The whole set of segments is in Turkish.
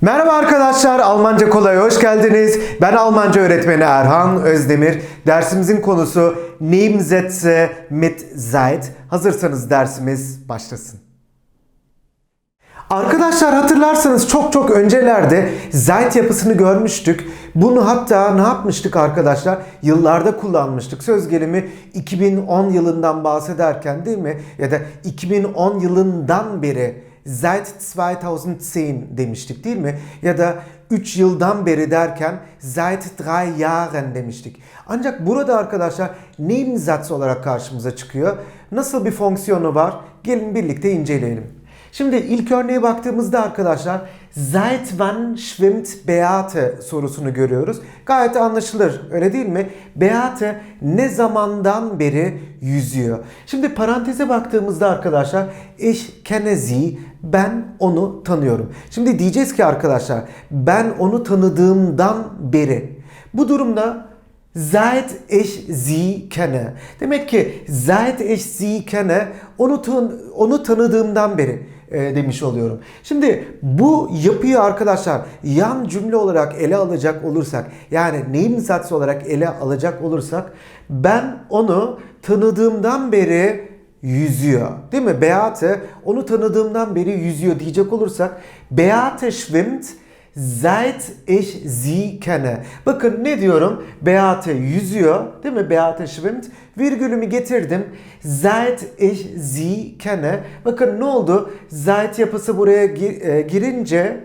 Merhaba arkadaşlar, Almanca Kolay'a hoş geldiniz. Ben Almanca öğretmeni Erhan Özdemir. Dersimizin konusu Nebensätze mit seit. Hazırsanız dersimiz başlasın. Arkadaşlar hatırlarsanız çok çok öncelerde seit yapısını görmüştük. Bunu hatta ne yapmıştık arkadaşlar? Yıllarda kullanmıştık. Söz gelimi 2010 yılından bahsederken değil mi? Ya da 2010 yılından beri seit 2010 demiştik değil mi? Ya da 3 yıldan beri derken seit 3 Jahren demiştik. Ancak burada arkadaşlar Nebensatz olarak karşımıza çıkıyor. Nasıl bir fonksiyonu var? Gelin birlikte inceleyelim. Şimdi ilk örneğe baktığımızda arkadaşlar Seit wann schwimmt Beate sorusunu görüyoruz. Gayet anlaşılır öyle değil mi? Beate ne zamandan beri yüzüyor? Şimdi paranteze baktığımızda arkadaşlar ich kenne sie ben onu tanıyorum. Şimdi diyeceğiz ki arkadaşlar ben onu tanıdığımdan beri. Bu durumda Seit ich sie kenne. Demek ki seit ich sie kenne onu, onu tanıdığımdan beri e, demiş oluyorum. Şimdi bu yapıyı arkadaşlar yan cümle olarak ele alacak olursak yani Nebensatz olarak ele alacak olursak ben onu tanıdığımdan beri yüzüyor. Değil mi? Beate onu tanıdığımdan beri yüzüyor diyecek olursak Beate schwimmt Seit ich sie kenne. Bakın ne diyorum? Beate yüzüyor. Değil mi? Beate schwimmt. Virgülümü getirdim. Seit ich sie kenne. Bakın ne oldu? Seit yapısı buraya e, girince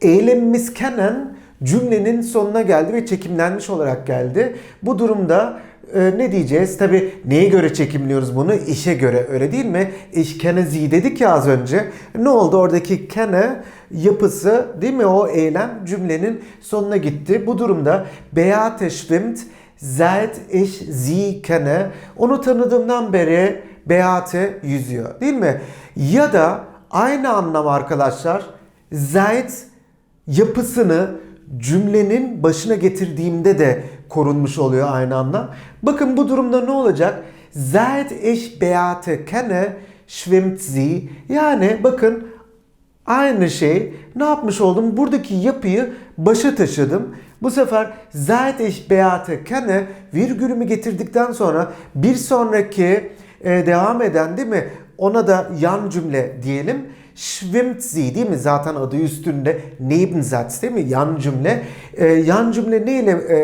eylemimiz kennen cümlenin sonuna geldi ve çekimlenmiş olarak geldi. Bu durumda e, ne diyeceğiz? Tabi neye göre çekimliyoruz bunu? İşe göre öyle değil mi? Ich kenne sie dedik ya az önce. Ne oldu? Oradaki kenne yapısı değil mi? O eylem cümlenin sonuna gitti. Bu durumda Beate schwimmt seit ich sie kenne. Onu tanıdığımdan beri Beate yüzüyor. Değil mi? Ya da aynı anlam arkadaşlar seit yapısını cümlenin başına getirdiğimde de korunmuş oluyor aynı anda. Bakın bu durumda ne olacak? Seit ich Beate kenne, schwimmt sie. Yani bakın aynı şey ne yapmış oldum? Buradaki yapıyı başa taşıdım. Bu sefer seit ich Beate kenne virgülümü getirdikten sonra bir sonraki e, devam eden değil mi? Ona da yan cümle diyelim. Schwimmt sie değil mi? Zaten adı üstünde Nebensatz değil mi? Yan cümle. E, yan cümle neyle e,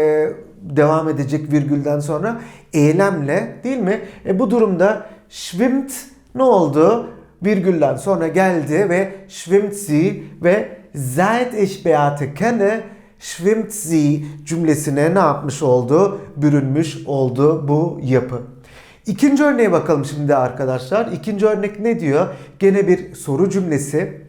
devam edecek virgülden sonra? Eylemle değil mi? E, bu durumda schwimmt ne oldu? Virgülden sonra geldi ve schwimmt sie ve seit ich Beate kenne schwimmt sie cümlesine ne yapmış oldu? Bürünmüş oldu bu yapı. İkinci örneğe bakalım şimdi arkadaşlar. İkinci örnek ne diyor? Gene bir soru cümlesi.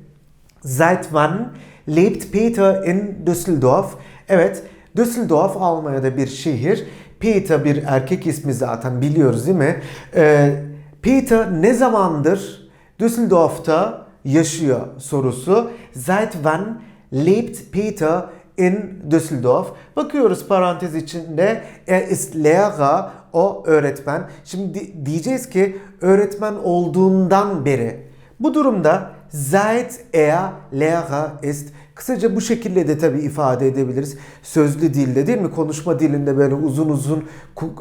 Seit wann lebt Peter in Düsseldorf? Evet, Düsseldorf Almanya'da bir şehir. Peter bir erkek ismi zaten biliyoruz değil mi? Ee, Peter ne zamandır Düsseldorf'ta yaşıyor sorusu. Seit wann lebt Peter in Düsseldorf? Bakıyoruz parantez içinde. Er ist Lehrer, o öğretmen. Şimdi di- diyeceğiz ki öğretmen olduğundan beri. Bu durumda seit er Lehrer ist. Kısaca bu şekilde de tabii ifade edebiliriz. Sözlü dilde değil mi? Konuşma dilinde böyle uzun uzun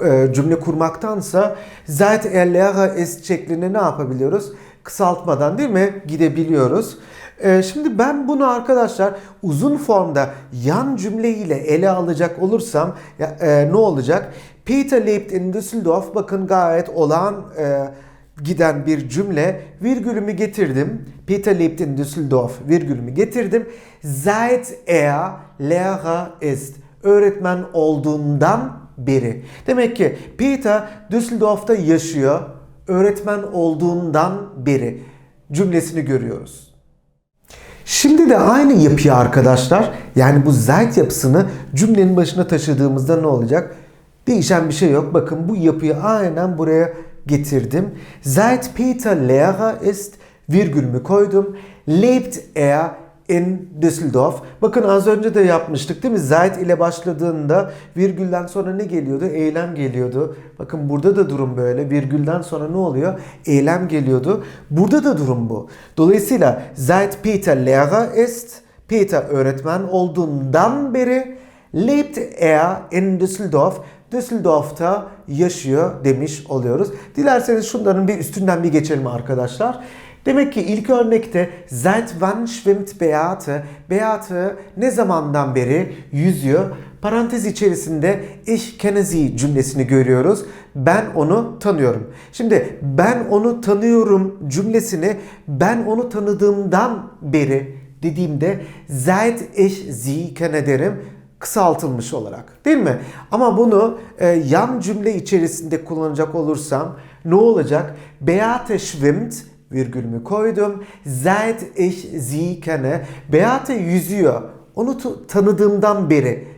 e, cümle kurmaktansa seit er Lehrer ist şeklinde ne yapabiliyoruz? Kısaltmadan değil mi? Gidebiliyoruz. E, Şimdi ben bunu arkadaşlar uzun formda yan cümleyle ele alacak olursam e, ne olacak? Peter lebt in Düsseldorf. Bakın gayet olağan e, giden bir cümle. Virgülümü getirdim. Peter lebt in Düsseldorf. Virgülümü getirdim. Seit er Lehrer ist. Öğretmen olduğundan beri. Demek ki Peter Düsseldorf'ta yaşıyor. Öğretmen olduğundan beri cümlesini görüyoruz. Şimdi de aynı yapıyı arkadaşlar yani bu seit yapısını cümlenin başına taşıdığımızda ne olacak? Değişen bir şey yok. Bakın bu yapıyı aynen buraya getirdim. Seit Peter Lehrer ist virgülümü koydum. Lebt er in Düsseldorf. Bakın az önce de yapmıştık değil mi? Seit ile başladığında virgülden sonra ne geliyordu? Eylem geliyordu. Bakın burada da durum böyle. Virgülden sonra ne oluyor? Eylem geliyordu. Burada da durum bu. Dolayısıyla seit Peter Lehrer ist Peter öğretmen olduğundan beri lebt er in Düsseldorf. Düsseldorf'ta yaşıyor demiş oluyoruz. Dilerseniz şunların bir üstünden bir geçelim arkadaşlar. Demek ki ilk örnekte seit wann schwimmt Beate? Beate ne zamandan beri yüzüyor? Parantez içerisinde ich kenne sie cümlesini görüyoruz. Ben onu tanıyorum. Şimdi ben onu tanıyorum cümlesini ben onu tanıdığımdan beri dediğimde seit ich sie kenne derim kısaltılmış olarak değil mi? Ama bunu e, yan cümle içerisinde kullanacak olursam ne olacak? Beate schwimmt virgülümü koydum. Seit ich sie kenne. Beate yüzüyor. Onu tanıdığımdan beri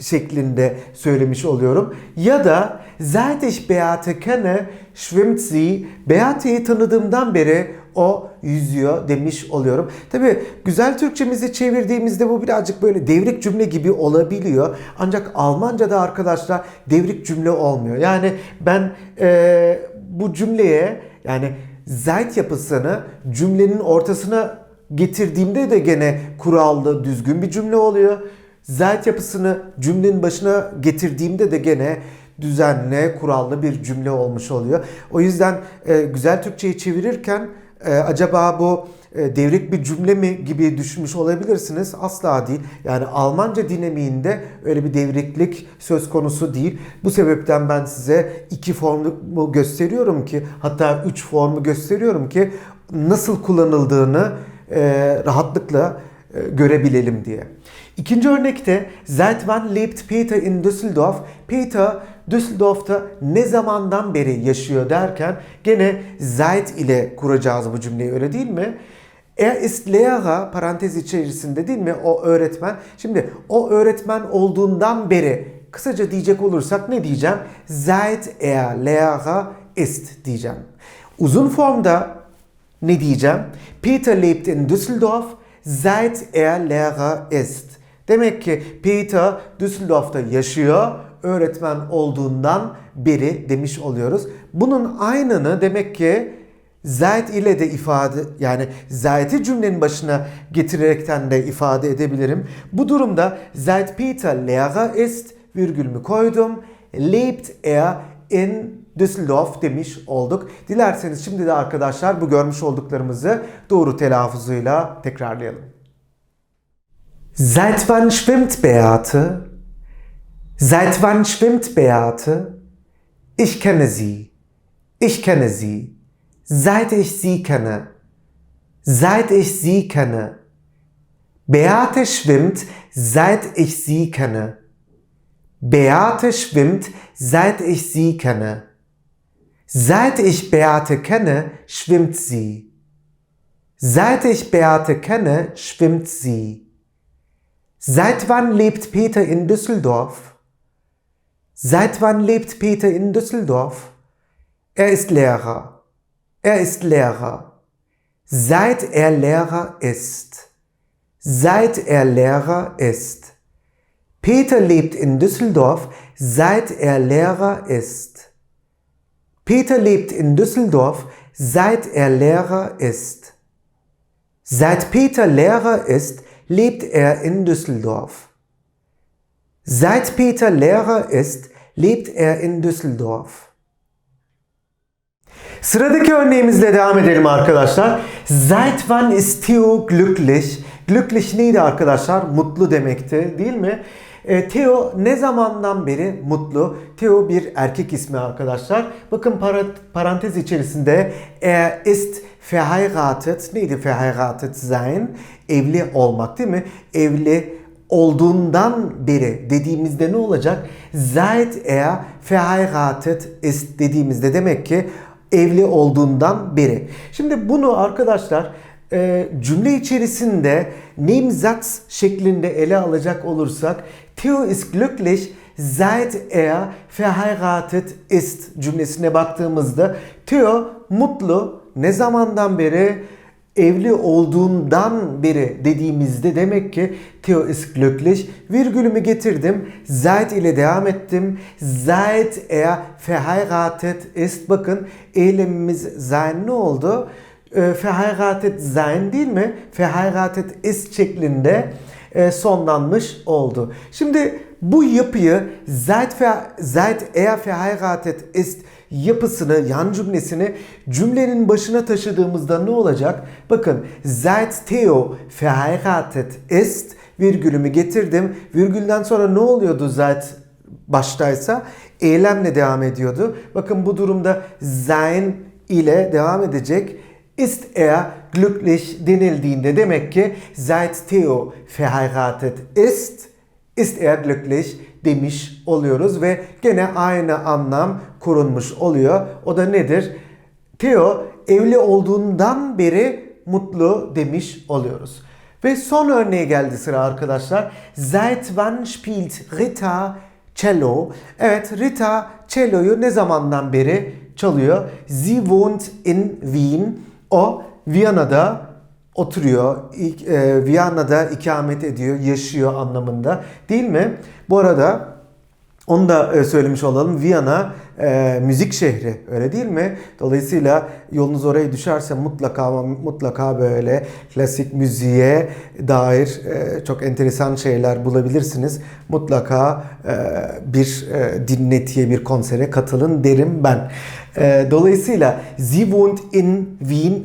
şeklinde söylemiş oluyorum. Ya da seit ich Beate kenne, schwimmt sie. Beate'yi tanıdığımdan beri o yüzüyor demiş oluyorum. Tabi güzel Türkçemizi çevirdiğimizde bu birazcık böyle devrik cümle gibi olabiliyor. Ancak Almanca'da arkadaşlar devrik cümle olmuyor. Yani ben e, bu cümleye yani zayt yapısını cümlenin ortasına getirdiğimde de gene kurallı, düzgün bir cümle oluyor. Zayt yapısını cümlenin başına getirdiğimde de gene düzenli, kurallı bir cümle olmuş oluyor. O yüzden e, güzel Türkçeyi çevirirken e, acaba bu e, devrik bir cümle mi gibi düşünmüş olabilirsiniz. Asla değil. Yani Almanca dinamiğinde öyle bir devriklik söz konusu değil. Bu sebepten ben size iki formu gösteriyorum ki hatta üç formu gösteriyorum ki nasıl kullanıldığını e, rahatlıkla e, görebilelim diye. İkinci örnekte Seit wann lebt Peter in Düsseldorf? Peter Düsseldorf'ta ne zamandan beri yaşıyor derken gene seit ile kuracağız bu cümleyi öyle değil mi? Er ist Lehrer parantez içerisinde değil mi o öğretmen. Şimdi o öğretmen olduğundan beri kısaca diyecek olursak ne diyeceğim? Seit er Lehrer ist diyeceğim. Uzun formda ne diyeceğim? Peter lebt in Düsseldorf seit er Lehrer ist. Demek ki Peter Düsseldorf'ta yaşıyor öğretmen olduğundan beri demiş oluyoruz. Bunun aynını demek ki Zayt ile de ifade yani zayt'i cümlenin başına getirerekten de ifade edebilirim. Bu durumda Zayt Peter Lehrer ist virgülümü koydum. Lebt er in Düsseldorf demiş olduk. Dilerseniz şimdi de arkadaşlar bu görmüş olduklarımızı doğru telaffuzuyla tekrarlayalım. Seit wann schwimmt Beate? Seit wann schwimmt Beate? Ich kenne sie. Ich kenne sie. Seit ich sie kenne. Seit ich sie kenne. Beate schwimmt, seit ich sie kenne. Beate schwimmt, seit ich sie kenne. Seit ich Beate kenne, schwimmt sie. Seit ich Beate kenne, schwimmt sie. Seit wann lebt Peter in Düsseldorf? Seit wann lebt Peter in Düsseldorf? Er ist Lehrer. Er ist Lehrer. Seit er Lehrer ist. Seit er Lehrer ist. Peter lebt in Düsseldorf, seit er Lehrer ist. Peter lebt in Düsseldorf, seit er Lehrer ist. Seit Peter Lehrer ist, lebt er in Düsseldorf. Seit Peter Lehrer ist, lebt er in Düsseldorf. Sıradaki örneğimizle devam edelim arkadaşlar. Seit wann ist Theo glücklich? Glücklich neydi arkadaşlar? Mutlu demekti değil mi? E, Theo ne zamandan beri mutlu? Theo bir erkek ismi arkadaşlar. Bakın parantez içerisinde er ist verheiratet. Neydi verheiratet sein? Evli olmak değil mi? Evli olduğundan beri dediğimizde ne olacak? Seit er verheiratet ist dediğimizde demek ki evli olduğundan beri. Şimdi bunu arkadaşlar e, cümle içerisinde Nebensatz şeklinde ele alacak olursak Theo ist glücklich seit er verheiratet ist cümlesine baktığımızda Theo mutlu ne zamandan beri evli olduğundan beri dediğimizde demek ki Theo ist. Virgülümü getirdim. Seit ile devam ettim. Seit er verheiratet ist. Bakın eylemimiz sein ne oldu? e, verheiratet sein değil mi? Verheiratet ist şeklinde e, sonlanmış oldu. Şimdi bu yapıyı seit, ver, seit er verheiratet ist yapısını, yan cümlesini cümlenin başına taşıdığımızda ne olacak? Bakın seit Theo verheiratet ist virgülümü getirdim. Virgülden sonra ne oluyordu seit baştaysa? Eylemle devam ediyordu. Bakın bu durumda sein ile devam edecek. Ist er glücklich denildiğinde demek ki seit Theo verheiratet ist, ist er glücklich demiş oluyoruz ve gene aynı anlam kurulmuş oluyor. O da nedir? Theo evli olduğundan beri mutlu demiş oluyoruz. Ve son örneğe geldi sıra arkadaşlar. Seit wann spielt Rita cello? Evet Rita cello'yu ne zamandan beri çalıyor? Sie wohnt in Wien. O Viyana'da oturuyor. E, Viyana'da ikamet ediyor, yaşıyor anlamında. Değil mi? Bu arada onu da e, söylemiş olalım. Viyana e, müzik şehri öyle değil mi? Dolayısıyla yolunuz oraya düşerse mutlaka mutlaka böyle klasik müziğe dair e, çok enteresan şeyler bulabilirsiniz. Mutlaka e, bir e, dinletiye bir konsere katılın derim ben. E, dolayısıyla Sie wohnt in Wien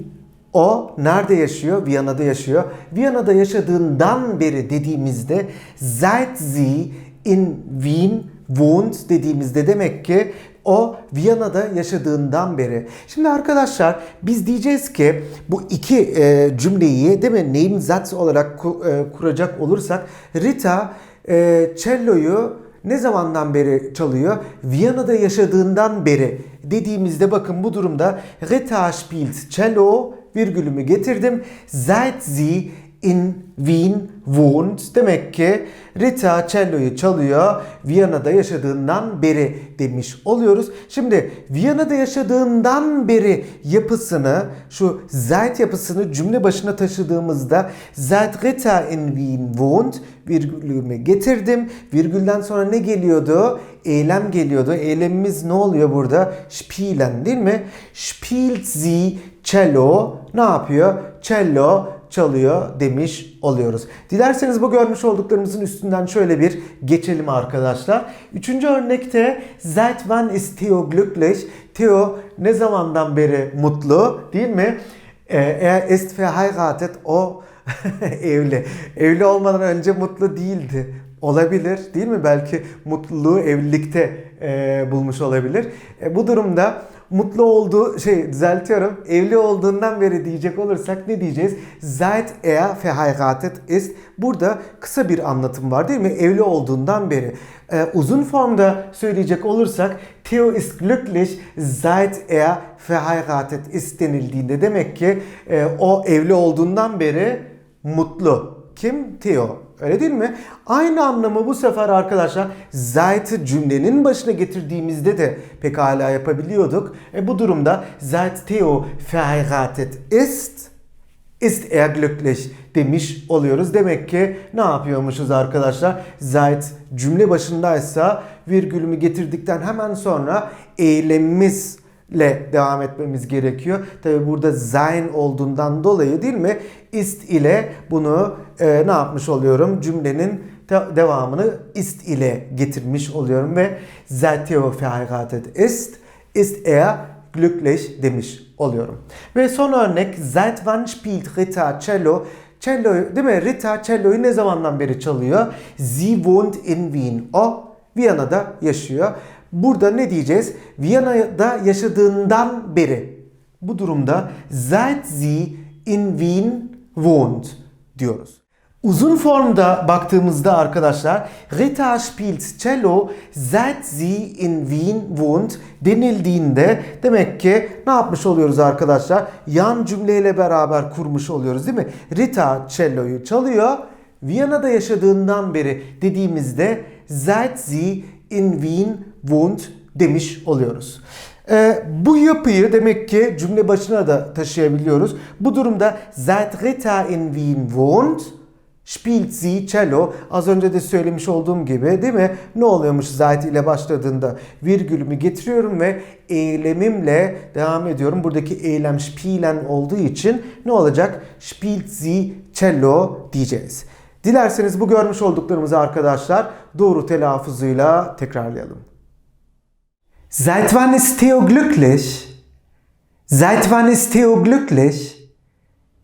o nerede yaşıyor? Viyana'da yaşıyor. Viyana'da yaşadığından beri dediğimizde seit sie in Wien wohnt dediğimizde demek ki o Viyana'da yaşadığından beri. Şimdi arkadaşlar biz diyeceğiz ki bu iki e, cümleyi değil mi Nebensatz olarak ku, e, kuracak olursak Rita e, cello'yu ne zamandan beri çalıyor? Viyana'da yaşadığından beri dediğimizde bakın bu durumda Rita spielt cello virgülümü getirdim. Seit sie in Wien wohnt. Demek ki Rita cello'yu çalıyor. Viyana'da yaşadığından beri demiş oluyoruz. Şimdi Viyana'da yaşadığından beri yapısını şu seit yapısını cümle başına taşıdığımızda seit Rita in Wien wohnt virgülümü getirdim. Virgülden sonra ne geliyordu? Eylem geliyordu. Eylemimiz ne oluyor burada? Spielen değil mi? Spielt sie cello ne yapıyor? Cello çalıyor demiş oluyoruz. Dilerseniz bu görmüş olduklarımızın üstünden şöyle bir geçelim arkadaşlar. Üçüncü örnekte seit wann ist Theo glücklich? Theo ne zamandan beri mutlu değil mi? Er ist verheiratet. O evli. Evli olmadan önce mutlu değildi. Olabilir değil mi? Belki mutluluğu evlilikte e, bulmuş olabilir. E, bu durumda mutlu olduğu şey düzeltiyorum. Evli olduğundan beri diyecek olursak ne diyeceğiz? Seit er verheiratet ist. Burada kısa bir anlatım var değil mi? Evli olduğundan beri. Ee, uzun formda söyleyecek olursak Theo ist glücklich seit er verheiratet ist denildiğinde demek ki e, o evli olduğundan beri mutlu. Kim? Theo. Öyle değil mi? Aynı anlamı bu sefer arkadaşlar seit'i cümlenin başına getirdiğimizde de pekala yapabiliyorduk. E bu durumda seit Theo verheiratet ist ist er glücklich demiş oluyoruz. Demek ki ne yapıyormuşuz arkadaşlar? Seit cümle başındaysa virgülümü getirdikten hemen sonra eylemimizle devam etmemiz gerekiyor. Tabi burada sein olduğundan dolayı değil mi? Ist ile bunu e, ne yapmış oluyorum? Cümlenin de- devamını ist ile getirmiş oluyorum ve seit Theo verheiratet ist, ist er glücklich demiş oluyorum. Ve son örnek seit wann spielt Rita cello? Cello değil mi? Rita cello'yu ne zamandan beri çalıyor? Sie wohnt in Wien. O Viyana'da yaşıyor. Burada ne diyeceğiz? Viyana'da yaşadığından beri. Bu durumda seit sie in Wien wohnt diyoruz. Uzun formda baktığımızda arkadaşlar Rita spielt cello seit sie in Wien wohnt denildiğinde demek ki ne yapmış oluyoruz arkadaşlar? Yan cümleyle beraber kurmuş oluyoruz değil mi? Rita cello'yu çalıyor. Viyana'da yaşadığından beri dediğimizde seit sie in Wien wohnt demiş oluyoruz. Ee, bu yapıyı demek ki cümle başına da taşıyabiliyoruz. Bu durumda seit Rita in Wien wohnt Spielt sie cello. Az önce de söylemiş olduğum gibi değil mi? Ne oluyormuş Zeit ile başladığında? Virgülümü getiriyorum ve eylemimle devam ediyorum. Buradaki eylem spielen olduğu için ne olacak? Spielt sie cello diyeceğiz. Dilerseniz bu görmüş olduklarımızı arkadaşlar doğru telaffuzuyla tekrarlayalım. Seit wann ist Theo glücklich? Seit wann ist Theo glücklich?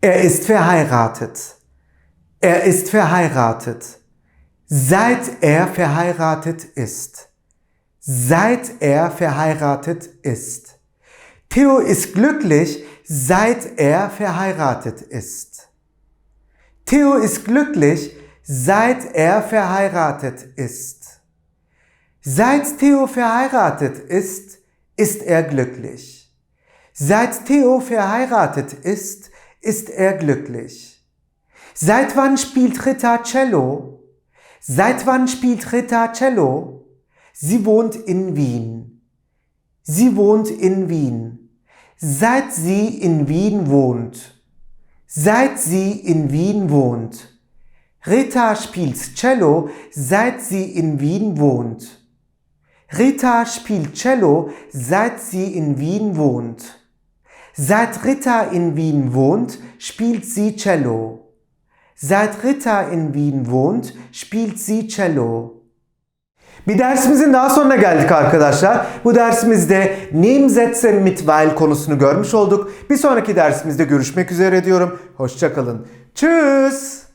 Er ist verheiratet. Er ist verheiratet. Seit er verheiratet ist. Seit er verheiratet ist. Theo ist glücklich, seit er verheiratet ist. Theo ist glücklich, seit er verheiratet ist. Seit Theo verheiratet ist, ist er glücklich. Seit Theo verheiratet ist, ist er glücklich. Seit wann spielt Rita Cello? Seit wann spielt Rita Cello? Sie wohnt in Wien. Sie wohnt in Wien. Seit sie in Wien wohnt. Seit sie in Wien wohnt. Rita spielt Cello, seit sie in Wien wohnt. Rita spielt Cello, seit sie in Wien wohnt. Seit Rita in Wien wohnt, spielt sie Cello. Seit Rita in Wien wohnt, spielt sie Cello. Bir dersimizin daha sonuna geldik arkadaşlar. Bu dersimizde Nebensätze mit weil konusunu görmüş olduk. Bir sonraki dersimizde görüşmek üzere diyorum. Hoşçakalın. Tschüss.